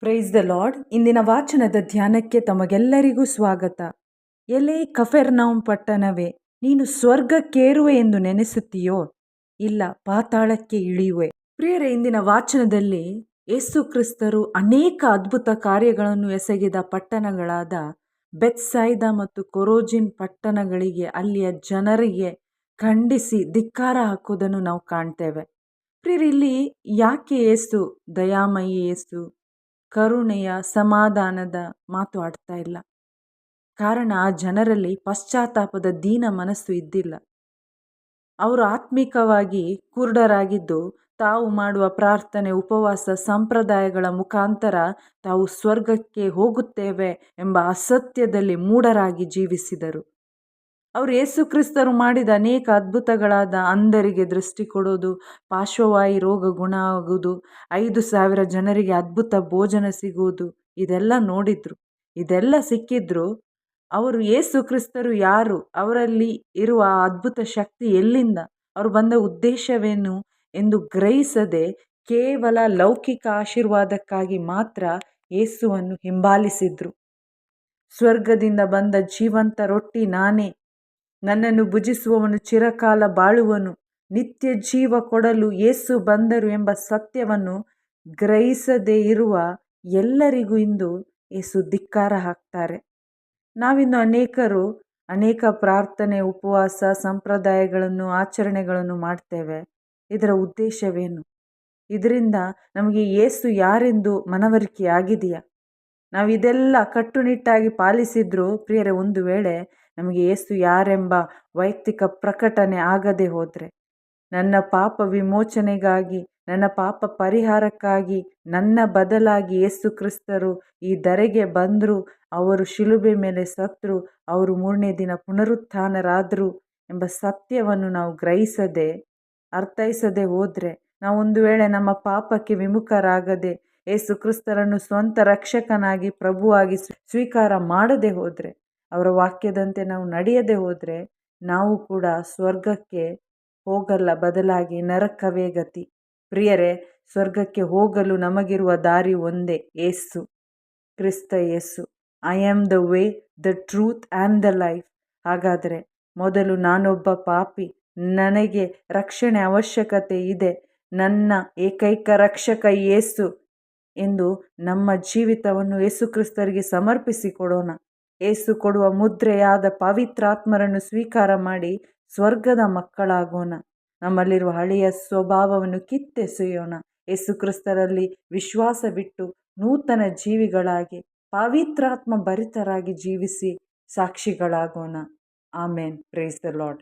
Praise the lord ಇಂದಿನ ವಾಚನದ ಧ್ಯಾನಕ್ಕೆ ತಮಗೆಲ್ಲರಿಗೂ ಸ್ವಾಗತ. ಎಲೆ ಕಫೆರ್ನೌಮ್ ಪಟ್ಟಣವೇ, ನೀನು ಸ್ವರ್ಗಕ್ಕೇರುವೆ ಎಂದು ನೆನೆಸುತ್ತೀಯೋ? ಇಲ್ಲ, ಪಾತಾಳಕ್ಕೆ ಇಳಿಯುವೆ. ಪ್ರಿಯರೇ, ಇಂದಿನ ವಾಚನದಲ್ಲಿ ಯೇಸು ಕ್ರಿಸ್ತರು ಅನೇಕ ಅದ್ಭುತ ಕಾರ್ಯಗಳನ್ನು ಎಸಗಿದ ಪಟ್ಟಣಗಳಾದ ಬೆತ್ಸಾಯ್ದ ಮತ್ತು ಕೊರೋಜಿನ್ ಪಟ್ಟಣಗಳಿಗೆ ಅಲ್ಲಿಯ ಜನರಿಗೆ ಖಂಡಿಸಿ ಧಿಕ್ಕಾರ ಹಾಕುವುದನ್ನು ನಾವು ಕಾಣ್ತೇವೆ. ಪ್ರಿಯರಿಲ್ಲಿ ಯಾಕೆ ಏಸು ದಯಾಮಯಿ ಏಸು ಕರುಣೆಯ ಸಮಾಧಾನದ ಮಾತು ಆಡ್ತಾ ಇಲ್ಲ. ಕಾರಣ ಆ ಜನರಲ್ಲಿ ಪಶ್ಚಾತ್ತಾಪದ ದೀನ ಮನಸ್ಸು ಇದ್ದಿಲ್ಲ. ಅವರು ಆತ್ಮಿಕವಾಗಿ ಕುರುಡರಾಗಿದ್ದು ತಾವು ಮಾಡುವ ಪ್ರಾರ್ಥನೆ, ಉಪವಾಸ, ಸಂಪ್ರದಾಯಗಳ ಮುಖಾಂತರ ತಾವು ಸ್ವರ್ಗಕ್ಕೆ ಹೋಗುತ್ತೇವೆ ಎಂಬ ಅಸತ್ಯದಲ್ಲಿ ಮೂಢರಾಗಿ ಜೀವಿಸಿದರು. ಅವರು ಯೇಸು ಕ್ರಿಸ್ತರು ಮಾಡಿದ ಅನೇಕ ಅದ್ಭುತಗಳಾದ ಅಂಧರಿಗೆ ದೃಷ್ಟಿ ಕೊಡೋದು, ಪಾರ್ಶ್ವವಾಯು ರೋಗ ಗುಣ ಆಗುವುದು, ಐದು ಸಾವಿರ ಜನರಿಗೆ ಅದ್ಭುತ ಭೋಜನ ಸಿಗುವುದು, ಇದೆಲ್ಲ ನೋಡಿದ್ರು. ಇದೆಲ್ಲ ಸಿಕ್ಕಿದ್ರು ಅವರು ಯೇಸು ಕ್ರಿಸ್ತರು ಯಾರು? ಅವರಲ್ಲಿ ಇರುವ ಅದ್ಭುತ ಶಕ್ತಿ ಎಲ್ಲಿಂದ? ಅವರು ಬಂದ ಉದ್ದೇಶವೇನು ಎಂದು ಗ್ರಹಿಸದೆ ಕೇವಲ ಲೌಕಿಕ ಆಶೀರ್ವಾದಕ್ಕಾಗಿ ಮಾತ್ರ ಯೇಸುವನ್ನು ಹಿಂಬಾಲಿಸಿದ್ರು. ಸ್ವರ್ಗದಿಂದ ಬಂದ ಜೀವಂತ ರೊಟ್ಟಿ ನಾನೇ. ನನ್ನನ್ನು ಭುಜಿಸುವವನು ಚಿರಕಾಲ ಬಾಳುವನು. ನಿತ್ಯ ಜೀವ ಕೊಡಲು ಏಸು ಬಂದರು ಎಂಬ ಸತ್ಯವನ್ನು ಗ್ರಹಿಸದೇ ಇರುವ ಎಲ್ಲರಿಗೂ ಇಂದು ಏಸು ಧಿಕ್ಕಾರ ಹಾಕ್ತಾರೆ. ನಾವಿನ್ನು ಅನೇಕರು ಅನೇಕ ಪ್ರಾರ್ಥನೆ, ಉಪವಾಸ, ಸಂಪ್ರದಾಯಗಳನ್ನು, ಆಚರಣೆಗಳನ್ನು ಮಾಡ್ತೇವೆ. ಇದರ ಉದ್ದೇಶವೇನು? ಇದರಿಂದ ನಮಗೆ ಏಸು ಯಾರೆಂದು ಮನವರಿಕೆ ಆಗಿದೆಯಾ ನಾವು ಇದೆಲ್ಲ ಕಟ್ಟುನಿಟ್ಟಾಗಿ ಪಾಲಿಸಿದ್ರು, ಪ್ರಿಯರೇ, ಒಂದು ವೇಳೆ ನಮಗೆ ಏಸು ಯಾರೆಂಬ ವೈಯಕ್ತಿಕ ಪ್ರಕಟಣೆ ಆಗದೆ ಹೋದರೆ, ನನ್ನ ಪಾಪ ವಿಮೋಚನೆಗಾಗಿ, ನನ್ನ ಪಾಪ ಪರಿಹಾರಕ್ಕಾಗಿ, ನನ್ನ ಬದಲಾಗಿ ಯೇಸು ಕ್ರಿಸ್ತರು ಈ ಧರೆಗೆ ಬಂದರು, ಅವರು ಶಿಲುಬೆ ಮೇಲೆ ಸತ್ತರು ಅವರು ಮೂರನೇ ದಿನ ಪುನರುತ್ಥಾನರಾದರು ಎಂಬ ಸತ್ಯವನ್ನು ನಾವು ಗ್ರಹಿಸದೆ, ಅರ್ಥೈಸದೆ ಹೋದರೆ, ನಾವು ಒಂದು ವೇಳೆ ನಮ್ಮ ಪಾಪಕ್ಕೆ ವಿಮುಖರಾಗದೆ ಯೇಸು ಕ್ರಿಸ್ತರನ್ನು ಸ್ವಂತ ರಕ್ಷಕನಾಗಿ, ಪ್ರಭುವಾಗಿ ಸ್ವೀಕಾರ ಮಾಡದೆ ಹೋದರೆ ಅವರ ವಾಕ್ಯದಂತೆ ನಾವು ನಡೆಯದೆ ಹೋದರೆ ನಾವು ಕೂಡ ಸ್ವರ್ಗಕ್ಕೆ ಹೋಗಲ್ಲ ಬದಲಾಗಿ ನರಕವೇ ಗತಿ. ಪ್ರಿಯರೇ, ಸ್ವರ್ಗಕ್ಕೆ ಹೋಗಲು ನಮಗಿರುವ ದಾರಿ ಒಂದೇ, ಏಸು, ಕ್ರಿಸ್ತ ಯೇಸು I am the way the truth and the life ಹಾಗಾದರೆ ಮೊದಲು ನಾನೊಬ್ಬ ಪಾಪಿ, ನನಗೆ ರಕ್ಷಣೆ ಅವಶ್ಯಕತೆ ಇದೆ, ನನ್ನ ಏಕೈಕ ರಕ್ಷಕ ಯೇಸು ಎಂದು ನಮ್ಮ ಜೀವಿತವನ್ನು ಯೇಸು ಕ್ರಿಸ್ತರಿಗೆ ಸಮರ್ಪಿಸಿಕೊಡೋಣ ಏಸು ಕೊಡುವ ಮುದ್ರೆಯಾದ ಪವಿತ್ರಾತ್ಮರನ್ನು ಸ್ವೀಕಾರ ಮಾಡಿ ಸ್ವರ್ಗದ ಮಕ್ಕಳಾಗೋಣ. ನಮ್ಮಲ್ಲಿರುವ ಹಳೆಯ ಸ್ವಭಾವವನ್ನು ಕಿತ್ತೆಸೆಯೋಣ. ಯೇಸು ಕ್ರಿಸ್ತರಲ್ಲಿ ವಿಶ್ವಾಸವಿಟ್ಟು ನೂತನ ಜೀವಿಗಳಾಗಿ ಪವಿತ್ರಾತ್ಮ ಭರಿತರಾಗಿ ಜೀವಿಸಿ ಸಾಕ್ಷಿಗಳಾಗೋಣ. ಆಮೇನ್. Praise the lord